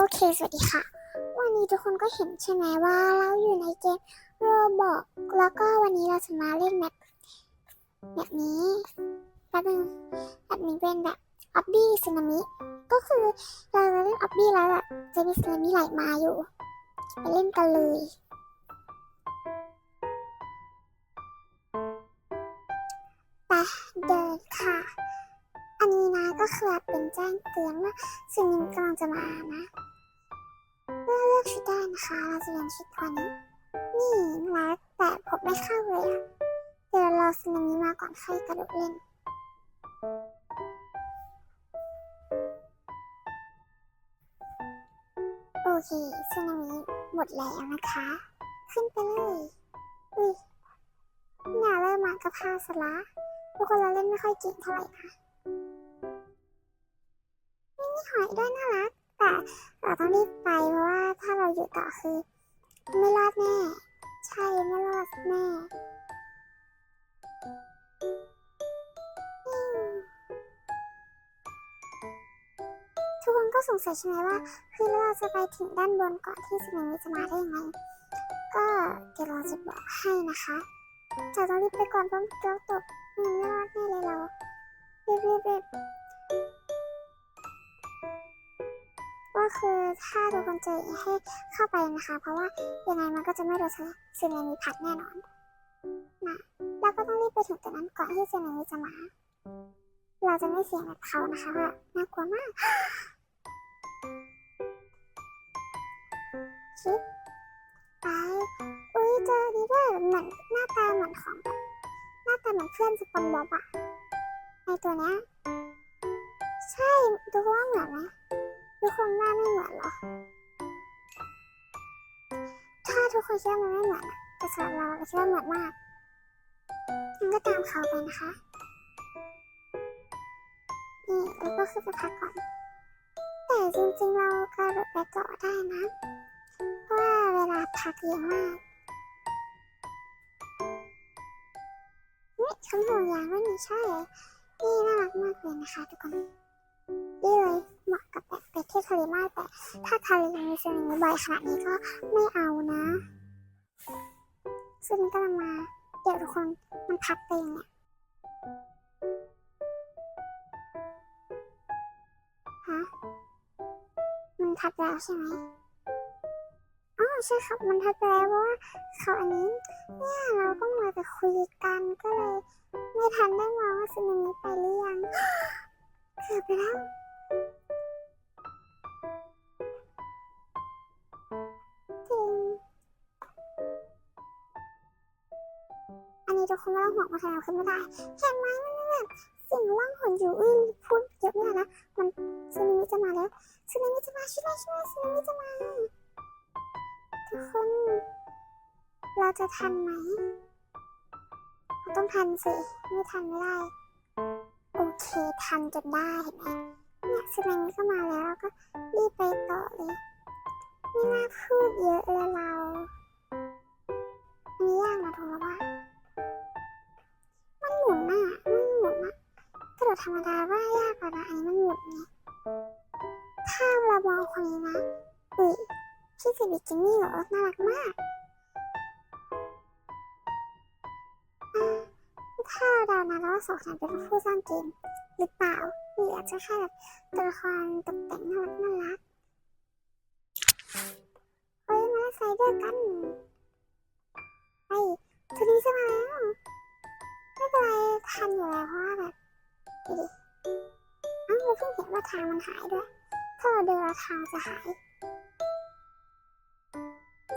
โอเค สวัสดีค่ะ วันนี้ทุกคนก็เห็นใช่ไหมว่าเราอยู่ในเกมโรบอกแล้วก็วันนี้เราจะมาเล่นแมปแบบนี้แป๊บนึงแบบนี้เป็นแบบออบบี้สึนามิก็คือเราจะเล่นออบบี้แล้วอะจะมีสึนามิไหลมาอยู่ ไปเล่นกันเลยไปเดินค่ะ อันนี้นะก็คือเป็นแจ้งเตือนว่าสึนามิกำลังจะมานะ เลือเลือกชุดได้นะคะ เราจะเป็นชุดตัวนี้ นี่น่ารักแต่ผมไม่เข้าเลยอะเดี๋ยวเราสึนามิมาก่อนค่อยกระโดดเล่นโอเคสึนามิหมดแล้วนะคะ ขึ้นไปเลย อุ้ยอย่าเริ่มมากระพาสละทุกคนเราเล่นไม่ค่อยเก่งเท่าไหร่นะไม่มีหอยด้วยน่ารัก แต่เราต้องรีบไปเพราะว่าถ้าเราอยู่ต่อคือ ไม่รอดแน่ ใช่ไม่รอดแน่ทุกคนก็สงสัยใช่ไหมว่าคือเราจะไปถึงด้านบนก่อนที่สึนามิจะมาได้ยังไง ก็เดี๋ยวเราจะบอกให้นะคะจะต้องรีบไปก่อนเพราะเราตกไม่รอดแน่เลยเรารีบรีบรีบ คือถ้าทุกคนเจอให้เข้าไปนะคะ เพราะว่ายังไงมันก็จะไม่โดนซึนามิพัดแน่นอนนะแล้วก็ต้องรีบไปถึงตรงนั้นก่อนที่ซึนามิจะมา เราจะไม่เสี่ยงแบบเขานะคะว่าน่ากลัวมากชิดไปอุ้ยเจอดีด้วยเหมือนหน้าตาเหมือนของแบบหน้าตาเหมือนเพื่อนสปอนบ๊อบอะในตัวเนี้ยใช่ดูว่าเหมือนไหมทุกคนว่าไม่เหมือน เหรอ ถ้าทุกคนคิดว่ามันไม่เหมือนอะแต่สำหรับเราเราคิดว่าเหมือนมากงั้นก็ตามเขาไปนะคะ นี่แล้วก็ขึ้นไปพักก่อน แต่จริงๆเรากระโดดไปเกาะได้นะ เพราะว่าเวลาพักเยอะมากนี่คำห่วงยางไม่มีใช่นี่น่ารักมากเลยนะคะทุกคนนี่เลย เหมาะกับแบบไปเที่ยวทะเลมากแต่ถ้าทะเลมีสึนามิบ่อยขนาดนี้ก็ไม่เอานะซึ่งก็มาเดี๋ยวทุกคนมันพัดไปอย่างเนี้ยฮะมันพัดแล้วใช่ไหมอ๋อใช่ครับมันพัดแล้วเพราะว่าเขาอันนี้เนี่ยเราก็มาแต่คุยกันก็เลย ไม่ทันได้มองว่าสึนามิไปหรือยังเกือบไปแล้ว ทุกคนไม่ต้องห่วงว่าใครเอาขึ้นไม่ได้ เห็นไหมมันแบบสิ่งล่องหนอยู่อุ้ยพูดเยอะไม่ได้นะ มันซึนามิจะมาแล้วซึนามิจะมาช่วยช่วยซึนามิจะมา ทุกคน เราจะทันไหมต้องทันสิ ไม่ทันไม่ได้ โอเคทันจนได้เห็นไหมเนี่ยซึนามิก็มาแล้วเราก็รีบไปต่อเลยไม่น่าพูดเยอะเลยเราอันนี้ยากนะทุกว่ามัน ธรรมดาว่ายากกว่านะอันนี้มันหมุนไงถ้าเรามองคนนี้นะอุ้ยพี่ใส่บิกินี่เหรอน่ารักมากถ้าเราเดานะเราว่าสองคนเป็นผู้สร้างเกมหรือเปล่าหรืออาจจะแค่แบบตัวละครตกแต่งน่ารักน่ารักเฮ้ยมาใส่ด้วยกันไอ้ทีนี้จะมาแล้วไม่เป็นไรทันอยู่แล้วเพราะว่าแบบ ดูดิอ้าวเราเพิ่งเห็นว่าทางมันหายด้วยถ้าเดินทางจะหาย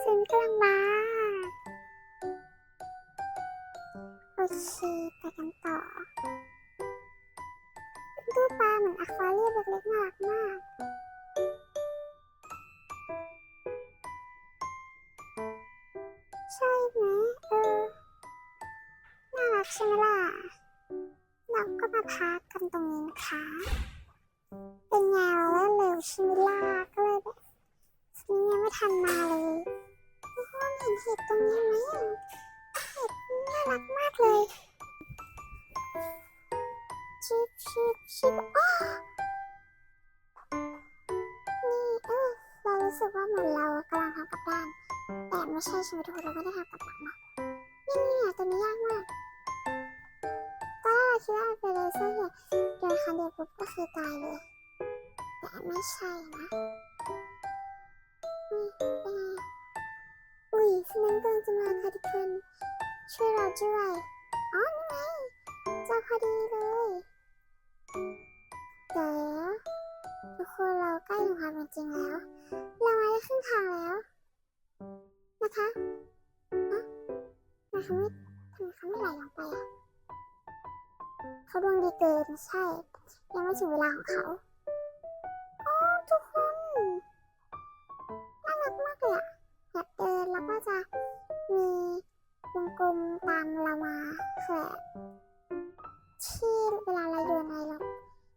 ซึ่งกำลังมาโอเคไปกันต่อตู้ปลาเหมือนอควาเรียมเล็กๆน่ารักมากใช่ไหมเออน่ารักใช่ไหมล่ะ เราก็มาพักกันตรงนี้นะคะ เป็นไงเราเล่นเร็วช่ไหมล่ะก็เลยแบบนี่ยังไม่ทันมาเลยทุกคนเห็นเห็ดตรงนี้ไหมเห็ดน่ารักมากเลยชิบชิบชิบอ้อนี่เออเรารู้สึกว่าเหมือนเรากำลังทำกับด้าน แต่ไม่ใช่ใช่ไหมทุกคนเราไม่ได้ทำกับดักเนาะนี่นี่ตัวนี้ยากมาก คิดว่ามันเป็นเลเซอร์เนี่ยโดนครั้งเดียวปุ๊บก็คือตายเลย แต่ไม่ใช่นะอุ้ยเป็นไงอุ้ยสมันกำลังจะมาค่ะทุกคนช่วยเราด้วยอ๋อนี่ไงเจอพอดีเลยเดี๋ยวทุกคนเราใกล้ถึงความเป็นจริงแล้ว เรามาได้ครึ่งทางแล้ว นะคะฮะทำไมเขาไม่ทำไมเขาไม่ไหลลงไปอะ เขาดวงดีเกินใช่ ยังไม่ถึงเวลาของเขาโอ้ทุกคนน่ารักมากเลยอะอยากเดินแล้วก็จะมีวงกลมตามเรามาแขวะที่เวลาเราโยนอะไรลง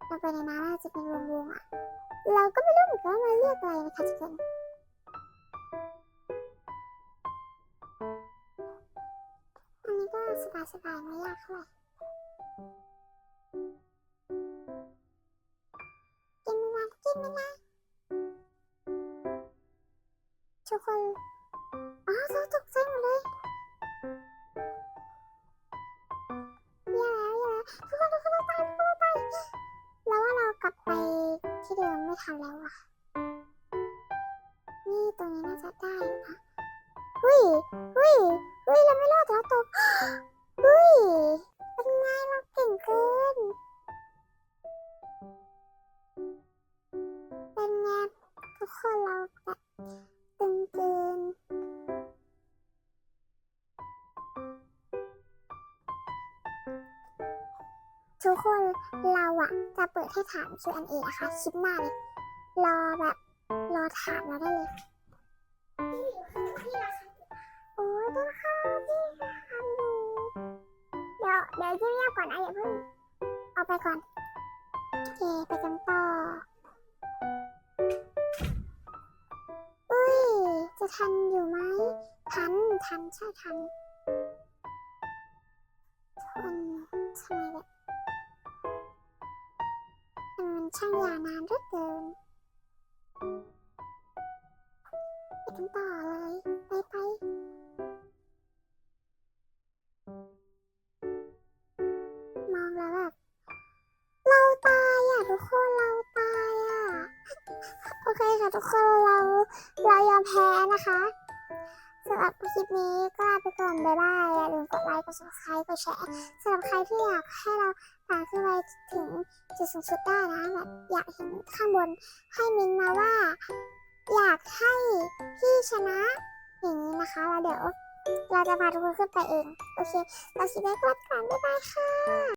ลงไปในน้ำมันจะเป็นวงๆอะเราก็ไม่รู้เหมือนกันว่ามันเรียกอะไรนะคะทุกคนอันนี้ก็สบายๆไม่ยากเท่าไหร่ กินเวลากินเวลาทุกคนอ๋อเขาตกใจหมดเลยแย่แล้วแย่แล้วทุกคนทุกคนเราตายทุกคนเราตายแล้วว่าเรากลับไปที่เดิมไม่ทันแล้วอะนี่ตรงนี้น่าจะได้อยู่นะเฮ้ยเฮ้ยเฮ้ยเราไม่รอดแล้วตก ทุกคนเราอะจะเปิดให้ถาม Q&A นะคะคลิปหน้าเลยรอแบบรอถามเราได้เลยโอ้ยต้นข้าวพี่ค่ะทำดูเดี๋ยวเดี๋ยวเงียบก่อนนะอย่าเพิ่งเอาไปก่อนโอเคไปกันต่ออุ้ยจะทันอยู่ไหมทันทันใช่ทันคน ช่างยาวนานเหลือเกินไปกันต่อเลยไปไปมองแล้วแบบเราตายอะทุกคนเราตายอะ โอเคค่ะทุกคนเราเรายอมแพ้นะคะ สำหรับคลิปนี้ก็ลาไปก่อนบ๊ายบายอย่าลืมกดไลค์กด subscribe กดแชร์สำหรับใครที่อยากให้เราตามขึ้นไปถึงจุดสูงสุดได้นะแบบอยากเห็นข้างบนให้มินมาว่า อยากให้พี่ชนะอย่างนี้นะคะแล้วเดี๋ยวเราจะพาทุกคนขึ้นไปเอง โอเค เราคิดได้กลับก่อนบ๊ายบายค่ะ